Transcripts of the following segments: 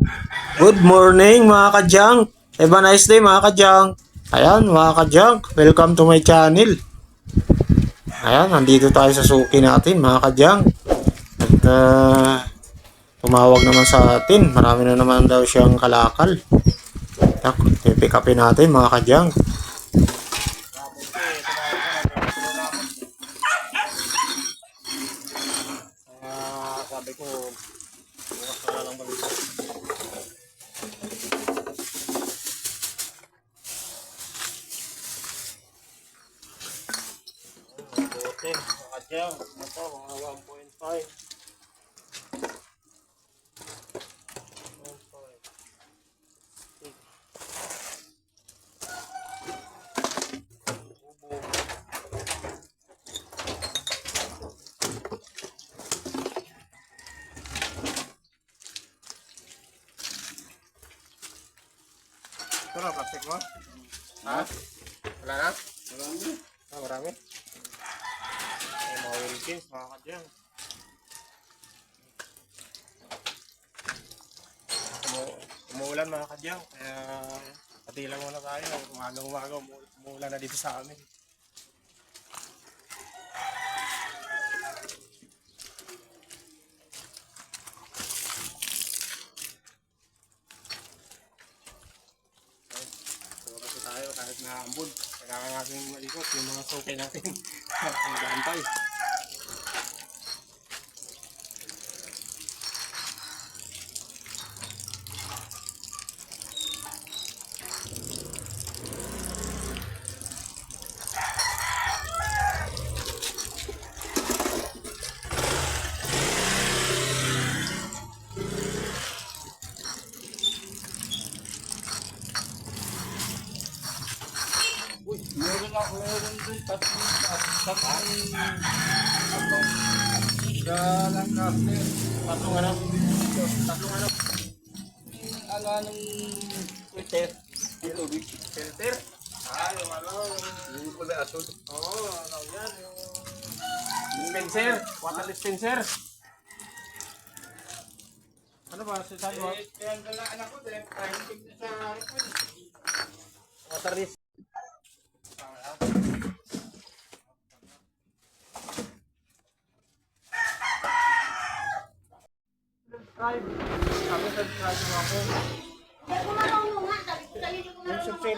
Good morning mga kadyang. Have a nice day mga kadyang. Ayan mga kadyang, welcome to my channel. Ayan, nandito tayo sa suki natin mga kadyang. At uh, tumawag naman sa atin. Marami na naman daw siyang kalakal. Tak, pick upin natin mga kadyang. Ah, sabi ko, bukas na lang balik. Bote, mga dyan. Ito, mga 1.5. 1.5. Ubo. Ito na, plastic mo? Ha? Wala na? Marami. Ah, marami? Ay, mga kadyang. Umu- Umuulan mga kadyang, kaya patilang muna tayo. Umaga umaga, umu- umuulan na dito sa amin. Tayo kahit naambod, kailangan natin malikot yung mga sukay natin. Ang bantay. Meron ako, meron dun tatlong, tatlong, tatlong, galang caster. Tatlong ano? Tatlong ano? Yung ala ng Twitter, dito, Filter? Ah, yung ano? yung kulay asul. Oo, oh, ano? Yung dispenser? Water dispenser? Ano ba? Sasabi mo? Eh, kaya ang galaan ako, dahil sa ko. Water dis... Subscribe. Sabi subscribe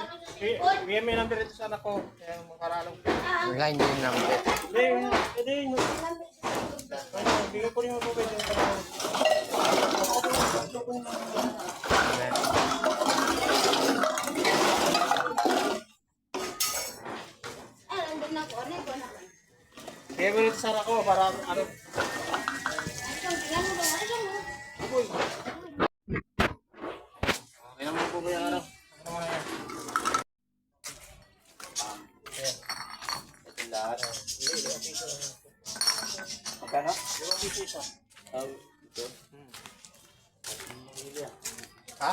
mo. Bigyan mo yung number ito sa anak ko. Kaya makaralong. Line yung number. Hindi. Hindi. Ano, bigyan ko rin yung yung kanal. Bigyan mo rin sa anak ko para ano... Uy. Okay Magkano? Yung piso isa. Ah, ito. Ha?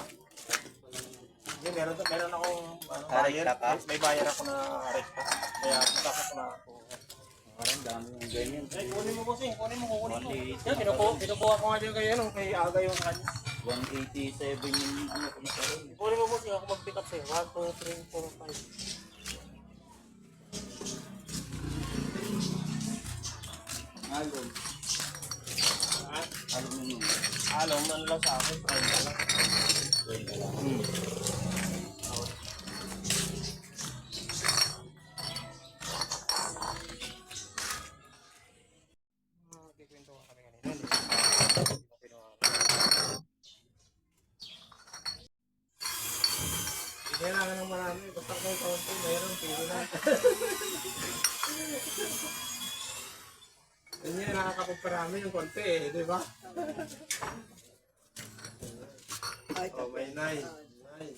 Hindi, meron, meron akong ano, buyer. ka? May, buyer ako na arekta. Kaya matapos ko na ako. Parang dami yung ganyan. Eh, kunin mo kasi, kunin mo, kukunin mo. Yan, kinukuha, kinukuha ko nga dyan kay, ano, kay Aga yung kanya. 187 yung ano ko na sa rin. Kunin mo siya ako mag-pick up sa'yo. 1, 2, 3, 4, 5. Alon. Ha? Alon. Alam, man lang sa akin, 30 lang. Hmm. Konti eh, di ba? oh, may nine. Nine.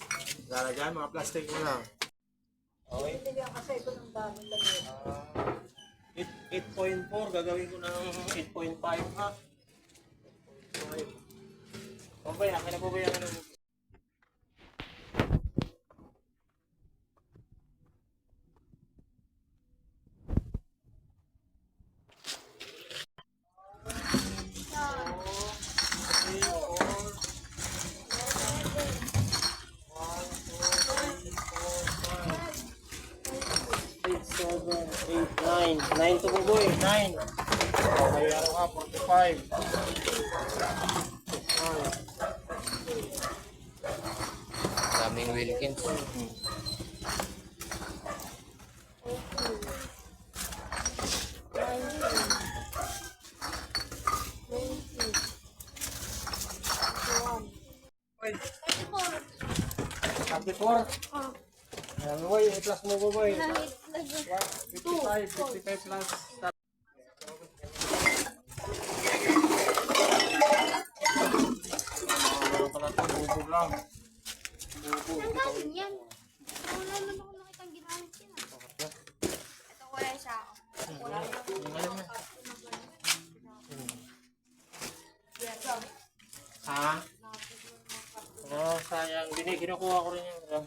Lalagyan, mga plastic mo lang. Okay. Ah, 8 8.4, gagawin ko ng 8.5 ha. 8.5. O ba yan? Kaya po ba yan? Ano? 8, 9. 9 to buboy, 9. Okay, ano ka, 45. Daming Wilkins. Happy 4. Ayan, boy, i-plus mo boy. 55, 55 plus. Ano. Wala ah. Ha? Oh, sayang. Bini, kinukuha ko rin yung... Uh,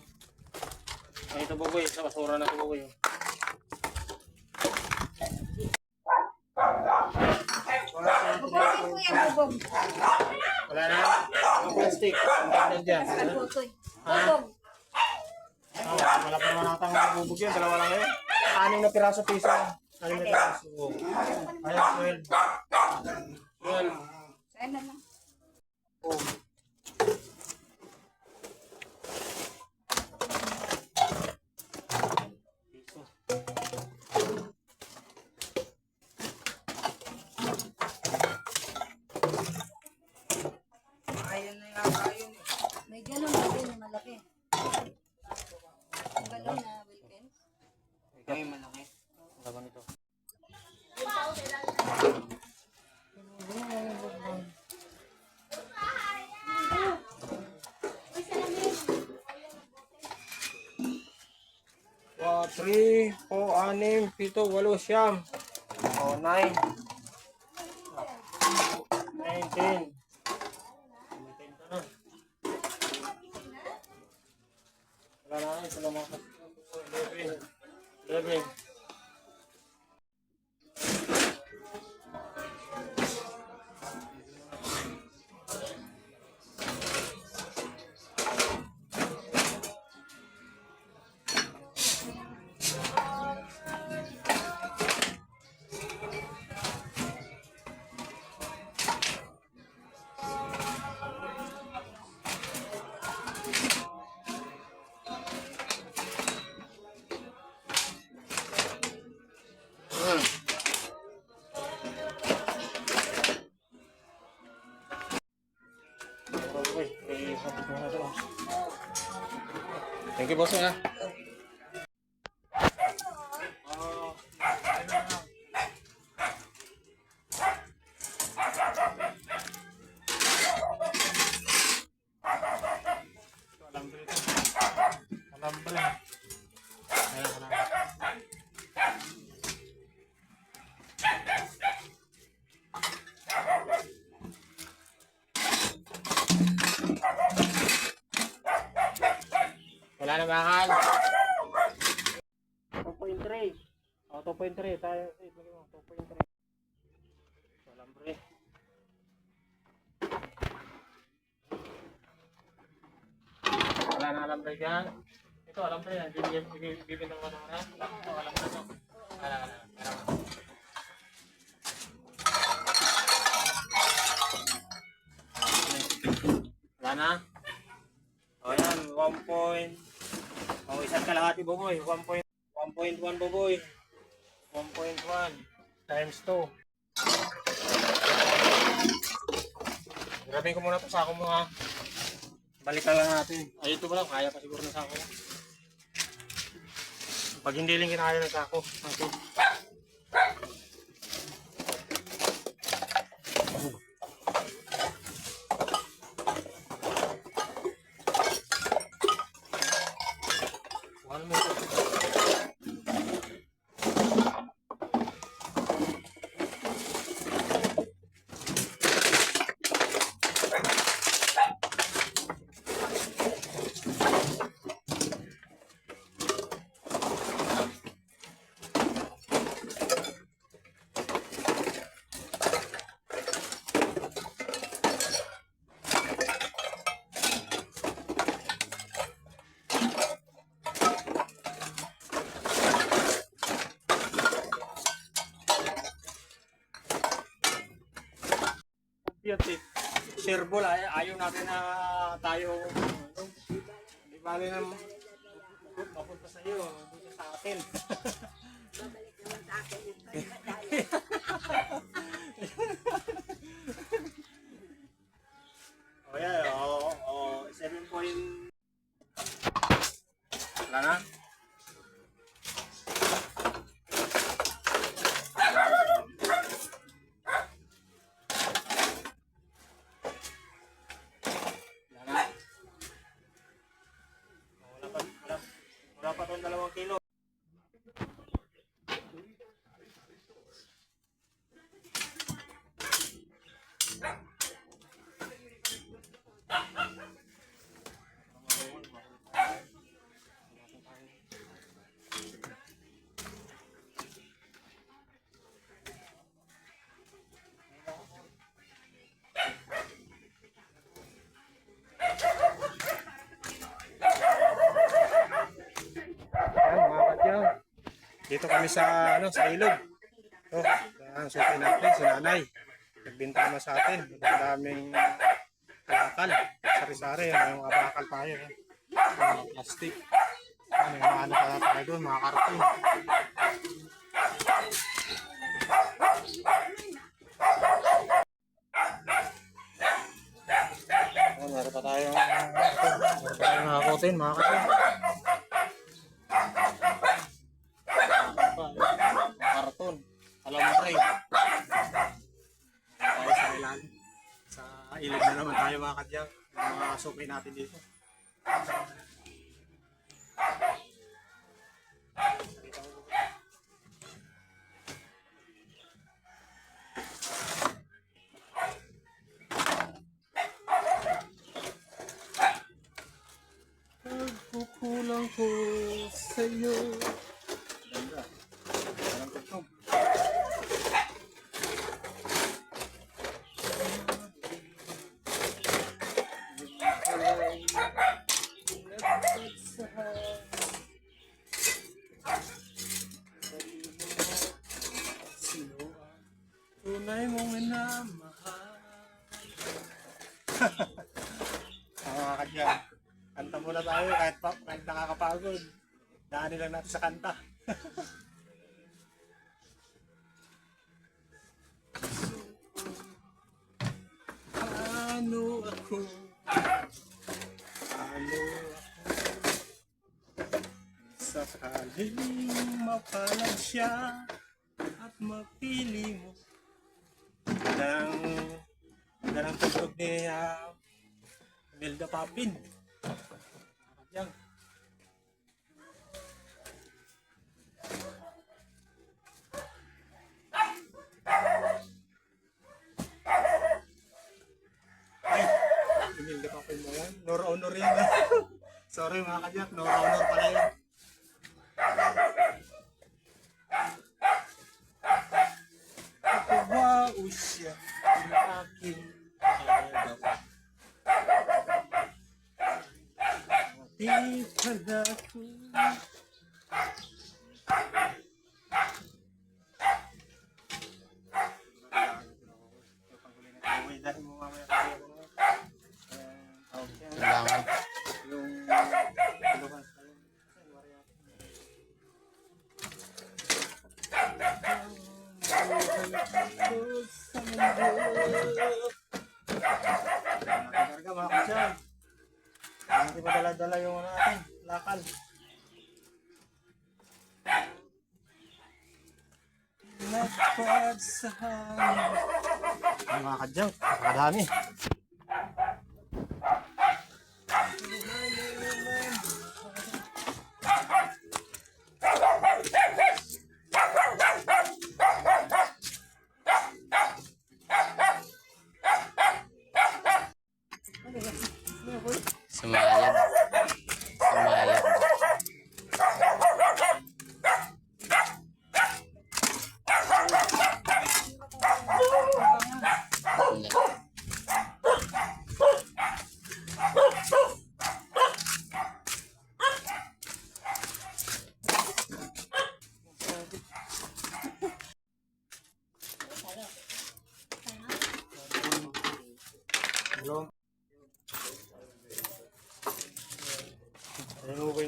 ay, ito boy, sa basura na ito boy. Bubog ko yan, bubog. Wala na? Yung plastic. Ang ganda dyan. Bubog. Oh, wala pa naman natang bubog yun. Dalawa lang yun. Anim na piraso piso. Anim na piraso. Ayan, 12. 12. Saan na lang? Oh. 4, 6, 7, 8, siyam. Oh, 9. Thank you, boss. Wala na mahal. 2.3. Oh, 2.3. Tayo, eh, lagay mo, 2.3. Walang bre. Wala na alam bre dyan. Ito, alam bre. Bibintang ko na. Ito, alam bre. Wala, wala. Wala. Wala na? O yan, 1 point. O isang kalahati buboy. 1 point. 1.1 buboy. 1.1 times 2. Grabe ko muna ito sa ako mo ha. Balikan lang natin. Ay, ito ba lang? Kaya pa siguro na sa ako. Pag hindi lang kinaya na sa ako. Ito. Ano mo ito? Eh. Share ball, ay, ayaw natin na tayo, ano, di bali na mapunta sa iyo, mapunta sa atin. oh yeah, oh, oh, 7 point. Wala na? Dito kami sa ano sa ilog. To, ang suki natin si Nanay. Nagbinta naman sa atin. Ang daming kalakal. Sari-sari, may mga bakal tayo. Eh. Mga plastic. Ano, mga ano pala tayo doon, mga karton. Oh, meron pa tayo. Meron pa tayo nakakutin, mga karton tayo sa ilalim sa ilog na naman tayo mga kadyang. Mga suki natin dito Daanin lang natin sa kanta. Ano ako? Ano ako? Sakaling mapalag siya at mapili mo ng ng tugtog ni uh, Milda Papin. Yan. Sorry mga kadyak, Nora Honor pala yan. Ako ba o siya na aking kagawa? Di pala ko Karga mga kasyan. Hindi pa dala-dala yung ano natin, lakal. Nagpad sa hangin. Ang mga kadyang, nakadami. สมัยยัน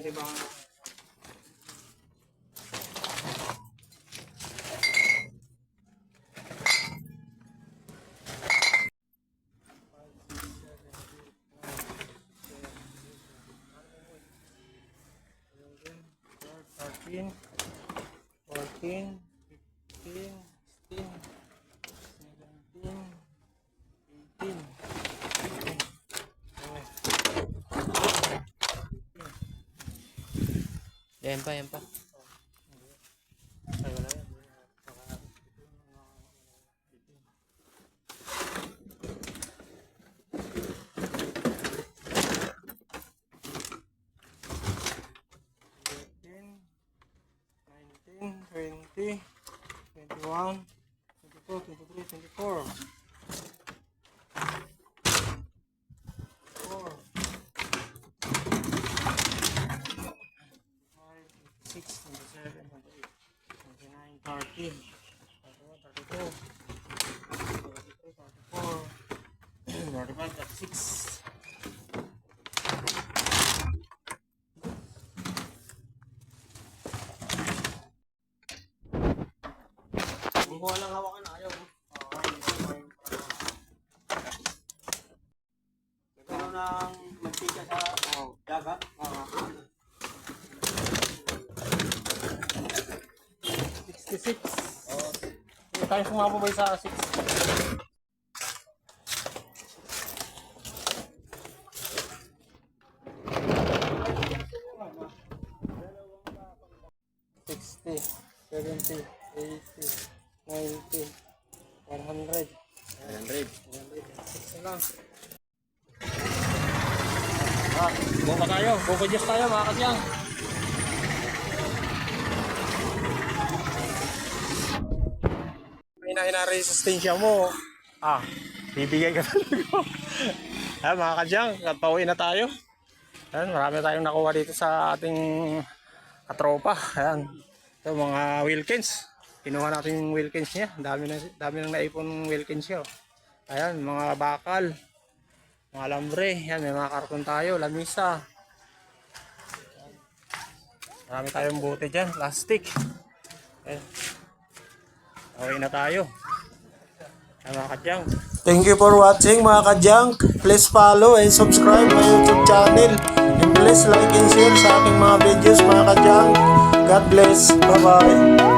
Thirteen, fourteen, fifteen, Yan pa, yan pa. 45 at 6. Kung walang hawakan na ayaw. Nagkaroon ng magtika sa dagat. Sixty-six. Tayo sumababay sa six. 70, 80, 90, 100. 100. 100. lang. Ah, buka tayo. Buka juice tayo mga kadyang. May na resistensya mo. Ah, bibigay ka talaga. ah, mga kadyang, pauwi na tayo. Ayan, marami tayong nakuha dito sa ating katropa. Ayan, ito mga Wilkins. Kinuha natin yung Wilkins niya. Dami na dami nang naipon Wilkins niya. oh. Ayan, mga bakal. Mga lambre. Ayan, may mga karton tayo. Lamisa. Marami tayong buti dyan. Plastic. Ayan. Okay na tayo. Ayan, mga kadyang. Thank you for watching mga kadyang. Please follow and subscribe my YouTube channel. And please like and share sa aking mga videos mga kadyang. God bless. Bye bye.